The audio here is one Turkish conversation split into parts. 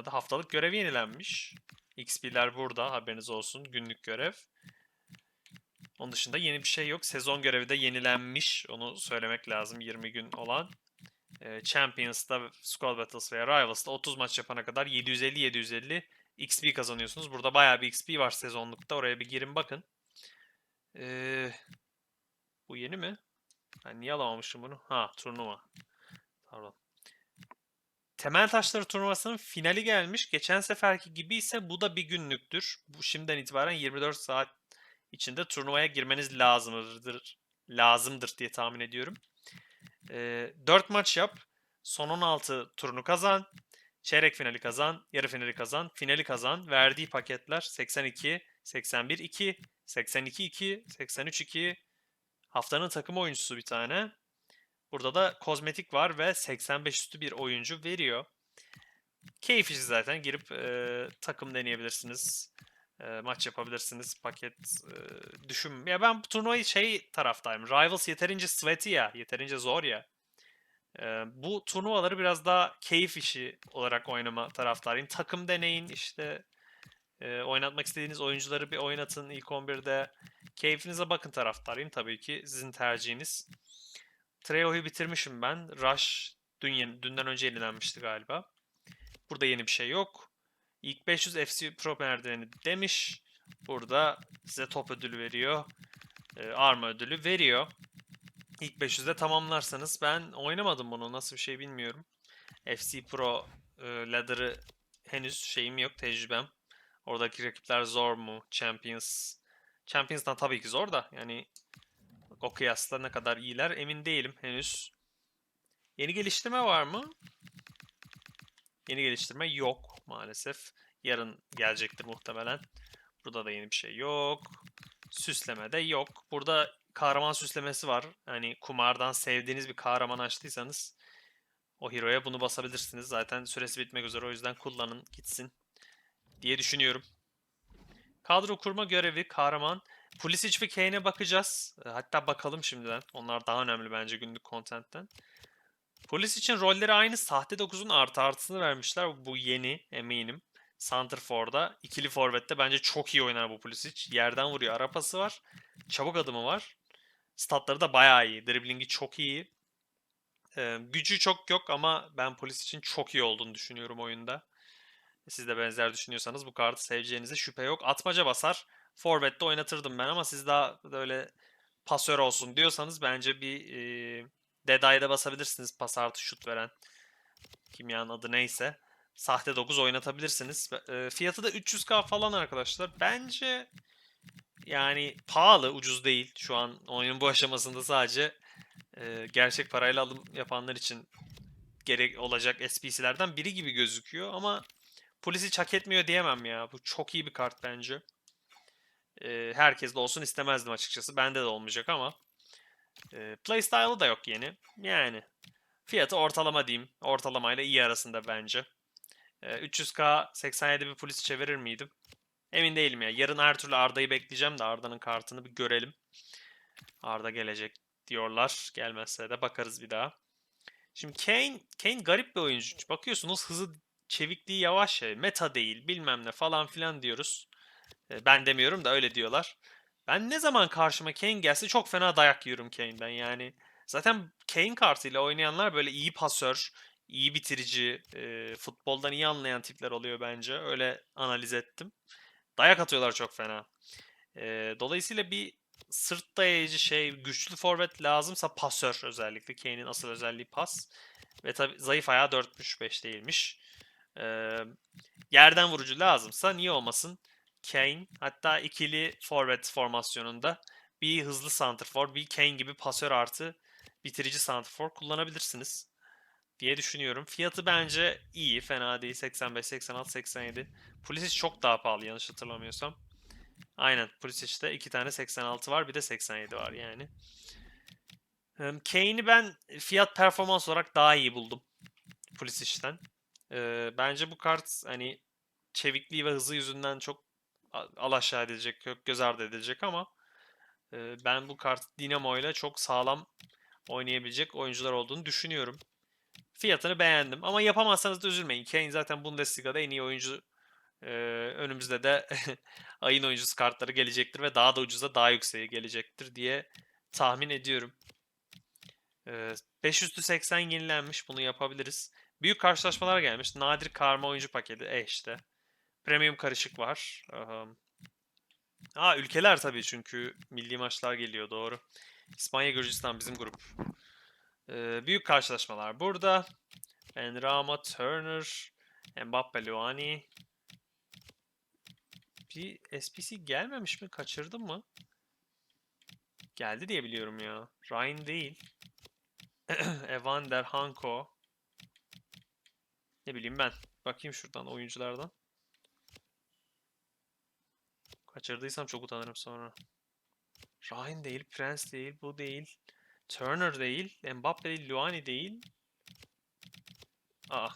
adı? Haftalık görev yenilenmiş. XP'ler burada haberiniz olsun. Günlük görev. Onun dışında yeni bir şey yok. Sezon görevi de yenilenmiş. Onu söylemek lazım 20 gün olan. Ee, Champions'da, Squad Battles veya Rivals'da 30 maç yapana kadar 750-750 XP kazanıyorsunuz. Burada bayağı bir XP var sezonlukta. Oraya bir girin bakın. Ee, bu yeni mi? Ben niye alamamışım bunu? Ha turnuva. Pardon. Temel Taşları turnuvasının finali gelmiş. Geçen seferki gibi ise bu da bir günlüktür. Bu şimdiden itibaren 24 saat içinde turnuvaya girmeniz lazımdır. Lazımdır diye tahmin ediyorum. Ee, 4 maç yap. Son 16 turunu kazan. Çeyrek finali kazan. Yarı finali kazan. Finali kazan. Verdiği paketler 82, 81 2, 82 2, 83 2. Haftanın takım oyuncusu bir tane. Burada da kozmetik var ve 85 üstü bir oyuncu veriyor. Keyif işi zaten girip e, takım deneyebilirsiniz. E, maç yapabilirsiniz. Paket e, düşün. Ya ben bu turnuvayı şey taraftayım. Rivals yeterince sweaty ya. Yeterince zor ya. E, bu turnuvaları biraz daha keyif işi olarak oynama taraftarıyım. Takım deneyin işte. E, oynatmak istediğiniz oyuncuları bir oynatın ilk 11'de. Keyfinize bakın taraftarıyım. Tabii ki sizin tercihiniz. Treo'yu bitirmişim ben. Rush dün yeni, dünden önce yenilenmişti galiba. Burada yeni bir şey yok. İlk 500 FC Pro merdiveni demiş. Burada size top ödülü veriyor. E, arma ödülü veriyor. İlk 500'de tamamlarsanız ben oynamadım bunu. Nasıl bir şey bilmiyorum. FC Pro e, ladder'ı henüz şeyim yok, tecrübem. Oradaki rakipler zor mu? Champions. Champions'tan tabii ki zor da yani o kıyasla ne kadar iyiler emin değilim henüz. Yeni geliştirme var mı? Yeni geliştirme yok maalesef. Yarın gelecektir muhtemelen. Burada da yeni bir şey yok. Süsleme de yok. Burada kahraman süslemesi var. Hani kumardan sevdiğiniz bir kahraman açtıysanız o hero'ya bunu basabilirsiniz. Zaten süresi bitmek üzere o yüzden kullanın gitsin diye düşünüyorum. Kadro kurma görevi kahraman. Pulisic ve Kane'e bakacağız. E, Hatta bakalım şimdiden. Onlar daha önemli bence günlük contentten. Pulisic'in rolleri aynı. Sahte 9'un artı artısını vermişler. Bu yeni eminim. Santrfor'da. ikili forvette bence çok iyi oynar bu Pulisic. Yerden vuruyor. Arapası var. Çabuk adımı var. Statları da bayağı iyi. Driblingi çok iyi. Ee, gücü çok yok ama ben Pulisic'in çok iyi olduğunu düşünüyorum oyunda. Siz de benzer düşünüyorsanız bu kartı seveceğinize şüphe yok. Atmaca basar. Forvet'te oynatırdım ben ama siz daha böyle pasör olsun diyorsanız bence bir e, Dead Eye'da basabilirsiniz pas artı şut veren. Kimyanın adı neyse. Sahte 9 oynatabilirsiniz. E, fiyatı da 300k falan arkadaşlar. Bence yani pahalı, ucuz değil. Şu an oyunun bu aşamasında sadece e, gerçek parayla alım yapanlar için gerek olacak SPC'lerden biri gibi gözüküyor ama Polisi hak etmiyor diyemem ya. Bu çok iyi bir kart bence. Ee, herkes de olsun istemezdim açıkçası. Bende de olmayacak ama. Ee, playstyle'ı da yok yeni. Yani. Fiyatı ortalama diyeyim. Ortalamayla iyi arasında bence. Ee, 300k 87 bir polisi çevirir miydim? Emin değilim ya. Yarın her türlü Arda'yı bekleyeceğim de Arda'nın kartını bir görelim. Arda gelecek diyorlar. Gelmezse de bakarız bir daha. Şimdi Kane, Kane garip bir oyuncu. Bakıyorsunuz hızı çevikliği yavaş ya. Meta değil bilmem ne falan filan diyoruz. E, Ben demiyorum da öyle diyorlar. Ben ne zaman karşıma Kane gelse çok fena dayak yiyorum Kane'den yani. Zaten Kane kartıyla oynayanlar böyle iyi pasör, iyi bitirici, e, futboldan iyi anlayan tipler oluyor bence. Öyle analiz ettim. Dayak atıyorlar çok fena. E, dolayısıyla bir sırt dayayıcı şey, güçlü forvet lazımsa pasör özellikle. Kane'in asıl özelliği pas. Ve tabi zayıf ayağı 4.5 değilmiş. Ee, yerden vurucu lazımsa niye olmasın? Kane hatta ikili forvet formasyonunda bir hızlı santrfor, bir Kane gibi pasör artı bitirici santrfor kullanabilirsiniz diye düşünüyorum. Fiyatı bence iyi, fena değil. 85, 86, 87. Pulisic çok daha pahalı yanlış hatırlamıyorsam. Aynen Pulisic'te iki tane 86 var bir de 87 var yani. Kane'i ben fiyat performans olarak daha iyi buldum Pulisic'ten. Bence bu kart hani çevikliği ve hızı yüzünden çok alaşağı edilecek, göz ardı edilecek ama e, ben bu kart Dinamo ile çok sağlam oynayabilecek oyuncular olduğunu düşünüyorum. Fiyatını beğendim. Ama yapamazsanız da üzülmeyin. Kane zaten Bundesliga'da en iyi oyuncu. Ee, önümüzde de ayın oyuncusu kartları gelecektir ve daha da ucuza daha yükseğe gelecektir diye tahmin ediyorum. Ee, 5 üstü 80 yenilenmiş. Bunu yapabiliriz. Büyük karşılaşmalar gelmiş. Nadir karma oyuncu paketi. E işte. Premium karışık var. Aa ülkeler tabii çünkü milli maçlar geliyor doğru. İspanya, Gürcistan bizim grup. Ee, büyük karşılaşmalar burada. Enrama, Turner, Mbappe, Luani. Bir SPC gelmemiş mi? Kaçırdım mı? Geldi diye biliyorum ya. Ryan değil. Evander, Hanko. Ne bileyim ben. Bakayım şuradan oyunculardan. Kaçırdıysam çok utanırım sonra. Ryan değil, Prince değil, bu değil. Turner değil, Mbappe değil, Luani değil. Aa.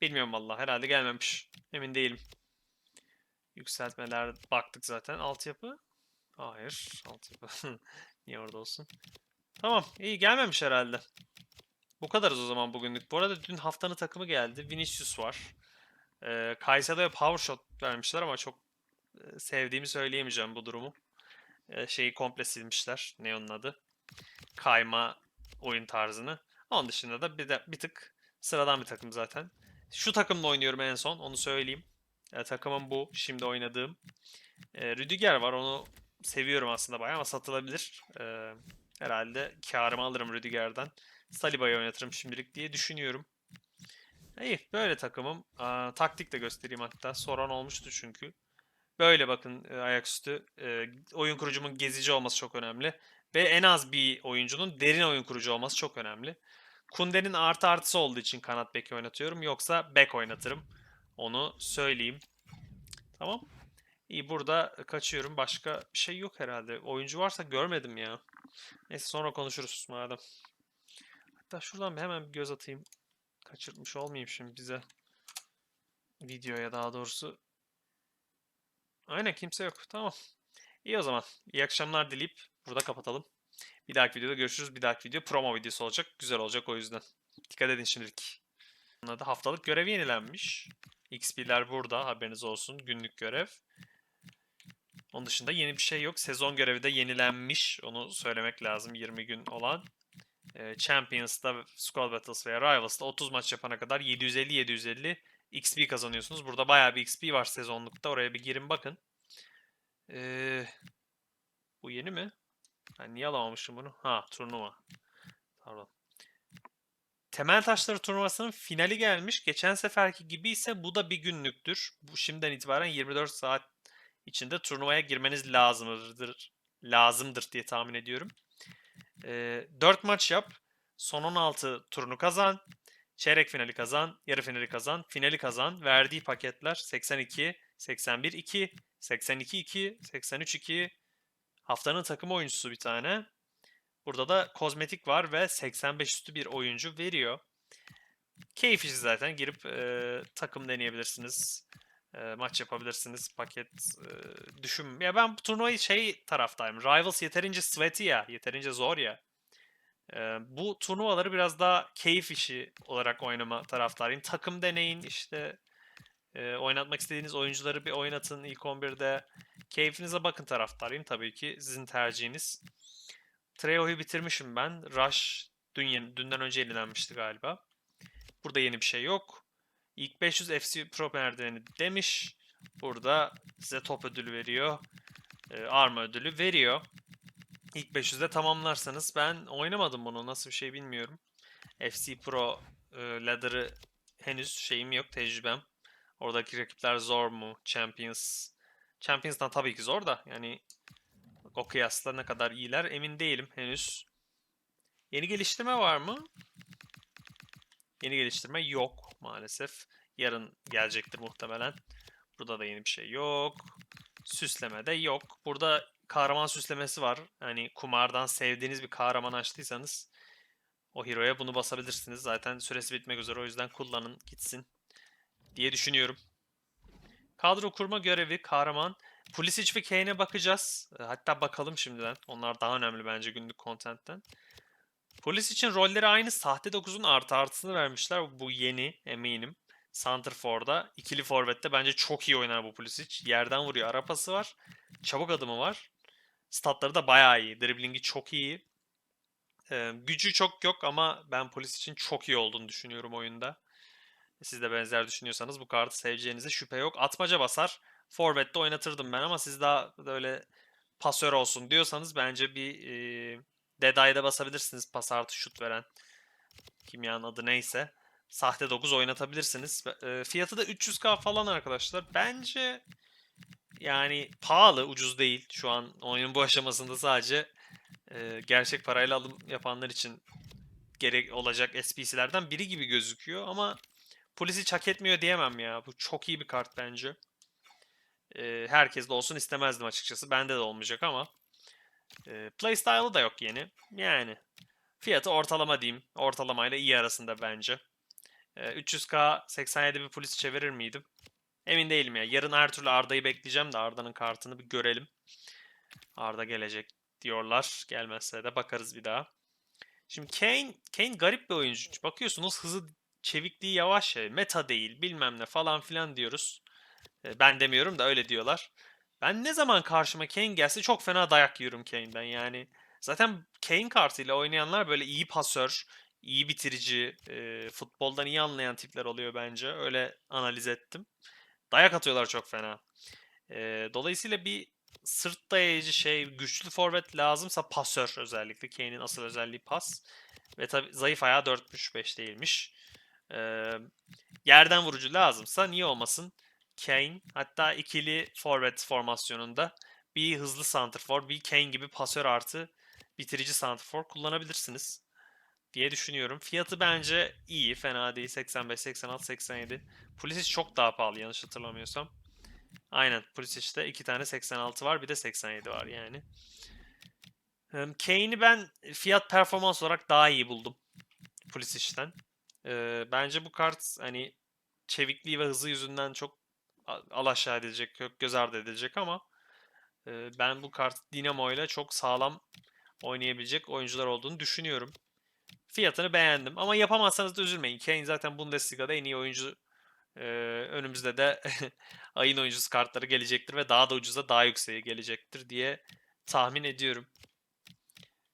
Bilmiyorum valla. Herhalde gelmemiş. Emin değilim. Yükseltmeler baktık zaten. Altyapı. Hayır. Altyapı. Niye orada olsun? Tamam. iyi gelmemiş herhalde. Bu kadarız o zaman bugünlük. Bu arada dün haftanın takımı geldi. Vinicius var. Ee, Caicedo'ya power shot vermişler ama çok e, sevdiğimi söyleyemeyeceğim bu durumu. Ee, şeyi komple silmişler. Ne onun adı? Kayma oyun tarzını. Onun dışında da bir, de, bir tık sıradan bir takım zaten. Şu takımla oynuyorum en son. Onu söyleyeyim. E, takımım bu. Şimdi oynadığım. E, Rüdiger var. Onu seviyorum aslında bayağı ama satılabilir. E, herhalde karımı alırım Rüdiger'den. Saliba'yı oynatırım şimdilik diye düşünüyorum. İyi. Böyle takımım. Aa, taktik de göstereyim hatta. Soran olmuştu çünkü. Böyle bakın e, ayaküstü. E, oyun kurucumun gezici olması çok önemli. Ve en az bir oyuncunun derin oyun kurucu olması çok önemli. Kunde'nin artı artısı olduğu için kanat beki oynatıyorum. Yoksa bek oynatırım. Onu söyleyeyim. Tamam. İyi burada kaçıyorum. Başka bir şey yok herhalde. Oyuncu varsa görmedim ya. Neyse sonra konuşuruz madem. Hatta şuradan hemen bir göz atayım. Kaçırmış olmayayım şimdi bize. Videoya daha doğrusu. Aynen kimse yok. Tamam. İyi o zaman. İyi akşamlar dileyip burada kapatalım. Bir dahaki videoda görüşürüz. Bir dahaki video promo videosu olacak. Güzel olacak o yüzden. Dikkat edin şimdilik. Buna da haftalık görev yenilenmiş. XP'ler burada haberiniz olsun. Günlük görev. Onun dışında yeni bir şey yok. Sezon görevi de yenilenmiş. Onu söylemek lazım 20 gün olan. Champions'ta, Squad Battles veya Rivals'ta 30 maç yapana kadar 750-750 XP kazanıyorsunuz. Burada bayağı bir XP var sezonlukta. Oraya bir girin bakın. Ee, bu yeni mi? Ben niye alamamışım bunu? Ha turnuva. Pardon. Temel Taşları turnuvasının finali gelmiş. Geçen seferki gibi ise bu da bir günlüktür. Bu şimdiden itibaren 24 saat içinde turnuvaya girmeniz lazımdır. Lazımdır diye tahmin ediyorum. Ee, 4 maç yap. Son 16 turunu kazan. Çeyrek finali kazan. Yarı finali kazan. Finali kazan. Verdiği paketler 82, 81 2, 82 2, 83 2, Haftanın takım oyuncusu bir tane. Burada da kozmetik var ve 85 üstü bir oyuncu veriyor. Keyif işi zaten. Girip e, takım deneyebilirsiniz. E, maç yapabilirsiniz. Paket e, düşün. Ya ben bu turnuvayı şey taraftayım. Rivals yeterince sweaty ya. Yeterince zor ya. E, bu turnuvaları biraz daha keyif işi olarak oynama taraftarıyım. Takım deneyin işte. E, oynatmak istediğiniz oyuncuları bir oynatın ilk 11'de. Keyfinize bakın taraftarıyım tabii ki. Sizin tercihiniz. Treo'yu bitirmişim ben. Rush dün dünden önce yenilenmişti galiba. Burada yeni bir şey yok. İlk 500 FC Pro merdiveni demiş. Burada size top ödülü veriyor. E, arma ödülü veriyor. İlk 500'de tamamlarsanız ben oynamadım bunu. Nasıl bir şey bilmiyorum. FC Pro e, ladder'ı henüz şeyim yok, tecrübem. Oradaki rakipler zor mu? Champions. Champions'dan tabii ki zor da yani o kıyasla ne kadar iyiler emin değilim henüz. Yeni geliştirme var mı? Yeni geliştirme yok maalesef. Yarın gelecektir muhtemelen. Burada da yeni bir şey yok. Süsleme de yok. Burada kahraman süslemesi var. Hani kumardan sevdiğiniz bir kahraman açtıysanız o hero'ya bunu basabilirsiniz. Zaten süresi bitmek üzere o yüzden kullanın gitsin diye düşünüyorum. Kadro kurma görevi kahraman. Pulisic ve Kane'e bakacağız. Hatta bakalım şimdiden. Onlar daha önemli bence günlük contentten. Polis için rolleri aynı. Sahte 9'un artı artısını vermişler. Bu yeni eminim. Santrfor'da. ikili forvette bence çok iyi oynar bu Pulisic. Yerden vuruyor. Arapası var. Çabuk adımı var. Statları da bayağı iyi. Driblingi çok iyi. Ee, gücü çok yok ama ben polis için çok iyi olduğunu düşünüyorum oyunda. Siz de benzer düşünüyorsanız bu kartı seveceğinize şüphe yok. Atmaca basar. Forvet'te oynatırdım ben ama siz daha böyle pasör olsun diyorsanız bence bir e, Dead Eye'da basabilirsiniz. Pas artı şut veren. Kimyanın adı neyse. Sahte 9 oynatabilirsiniz. E, fiyatı da 300k falan arkadaşlar. Bence yani pahalı, ucuz değil. Şu an oyunun bu aşamasında sadece e, gerçek parayla alım yapanlar için gerek olacak SPC'lerden biri gibi gözüküyor ama polisi hak etmiyor diyemem ya. Bu çok iyi bir kart bence. E, herkes de olsun istemezdim açıkçası. Bende de olmayacak ama. E, playstyle'ı da yok yeni. Yani fiyatı ortalama diyeyim. Ortalamayla iyi arasında bence. E, 300k 87 bir polis çevirir miydim? Emin değilim ya. Yarın her türlü Arda'yı bekleyeceğim de Arda'nın kartını bir görelim. Arda gelecek diyorlar. Gelmezse de bakarız bir daha. Şimdi Kane, Kane garip bir oyuncu. Bakıyorsunuz hızı, çevikliği yavaş ya. Meta değil, bilmem ne falan filan diyoruz. Ben demiyorum da öyle diyorlar. Ben ne zaman karşıma Kane gelse çok fena dayak yiyorum Kane'den yani. Zaten Kane kartıyla oynayanlar böyle iyi pasör, iyi bitirici, e, futboldan iyi anlayan tipler oluyor bence. Öyle analiz ettim. Dayak atıyorlar çok fena. E, dolayısıyla bir sırt dayayıcı şey, güçlü forvet lazımsa pasör özellikle. Kane'in asıl özelliği pas. Ve tabi zayıf ayağı 4.5 değilmiş. E, yerden vurucu lazımsa niye olmasın? Kane hatta ikili forvet formasyonunda bir hızlı santrfor, bir Kane gibi pasör artı bitirici santrfor kullanabilirsiniz diye düşünüyorum. Fiyatı bence iyi, fena değil. 85, 86, 87. Pulisic çok daha pahalı yanlış hatırlamıyorsam. Aynen Pulisic'te iki tane 86 var bir de 87 var yani. Kane'i ben fiyat performans olarak daha iyi buldum Pulisic'ten. Bence bu kart hani çevikliği ve hızı yüzünden çok a- alaşağı edilecek, gö- göz ardı edilecek ama e, ben bu kart Dinamo ile çok sağlam oynayabilecek oyuncular olduğunu düşünüyorum. Fiyatını beğendim ama yapamazsanız da üzülmeyin. Kane zaten Bundesliga'da en iyi oyuncu. Ee, önümüzde de ayın oyuncusu kartları gelecektir ve daha da ucuza daha yükseğe gelecektir diye tahmin ediyorum.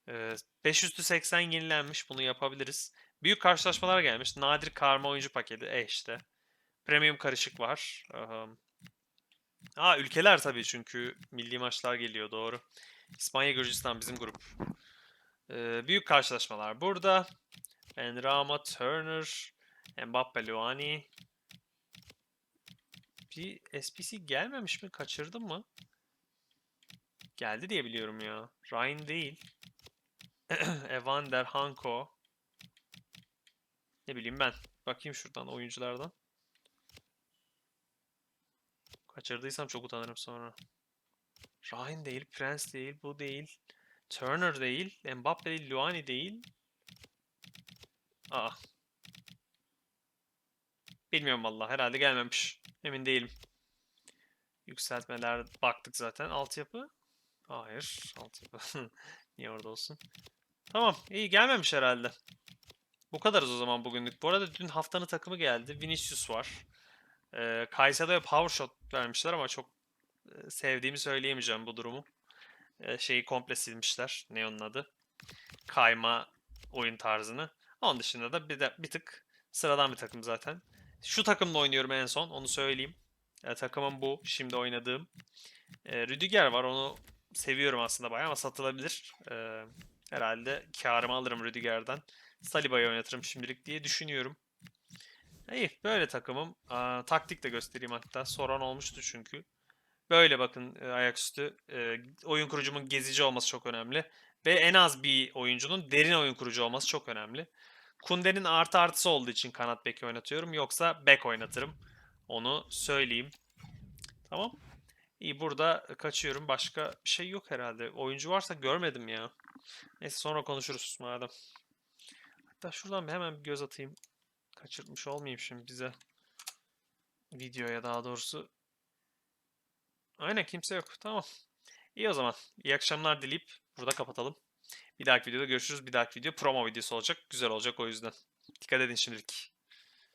Ee, 5 üstü 80 yenilenmiş. Bunu yapabiliriz. Büyük karşılaşmalar gelmiş. Nadir karma oyuncu paketi. E işte. Premium karışık var. Aa ülkeler tabii çünkü milli maçlar geliyor doğru. İspanya, Gürcistan bizim grup. Ee, büyük karşılaşmalar burada. Enrama, Turner, Mbappe, Luani. Bir SPC gelmemiş mi? Kaçırdım mı? Geldi diye biliyorum ya. Ryan değil. Evander, Hanko. Ne bileyim ben. Bakayım şuradan oyunculardan. Kaçırdıysam çok utanırım sonra. Ryan değil, Prince değil, bu değil. Turner değil, Mbappe değil, Luani değil. Aa. Bilmiyorum vallahi herhalde gelmemiş. Emin değilim. Yükseltmeler baktık zaten. Altyapı. Hayır. Altyapı. Niye orada olsun? Tamam. iyi gelmemiş herhalde. Bu kadarız o zaman bugünlük. Bu arada dün haftanın takımı geldi. Vinicius var. Ee, Caicedo'ya power shot vermişler ama çok e, sevdiğimi söyleyemeyeceğim bu durumu. Ee, şeyi komple silmişler. Ne onun adı? Kayma oyun tarzını. Onun dışında da bir, de, bir tık sıradan bir takım zaten. Şu takımla oynuyorum en son. Onu söyleyeyim. E, takımım bu. Şimdi oynadığım. E, Rüdiger var. Onu seviyorum aslında bayağı ama satılabilir. E, herhalde karımı alırım Rüdiger'den. Saliba'yı oynatırım şimdilik diye düşünüyorum. İyi. Böyle takımım. Aa, taktik de göstereyim hatta. Soran olmuştu çünkü. Böyle bakın e, ayaküstü. E, oyun kurucumun gezici olması çok önemli. Ve en az bir oyuncunun derin oyun kurucu olması çok önemli. Kunde'nin artı artısı olduğu için kanat beki oynatıyorum. Yoksa bek oynatırım. Onu söyleyeyim. Tamam. İyi burada kaçıyorum. Başka bir şey yok herhalde. Oyuncu varsa görmedim ya. Neyse sonra konuşuruz madem. Hatta şuradan hemen bir göz atayım. Kaçırmış olmayayım şimdi bize. Videoya daha doğrusu. Aynen kimse yok. Tamam. İyi o zaman. İyi akşamlar dileyip burada kapatalım. Bir dahaki videoda görüşürüz. Bir dahaki video promo videosu olacak. Güzel olacak o yüzden. Dikkat edin şimdilik.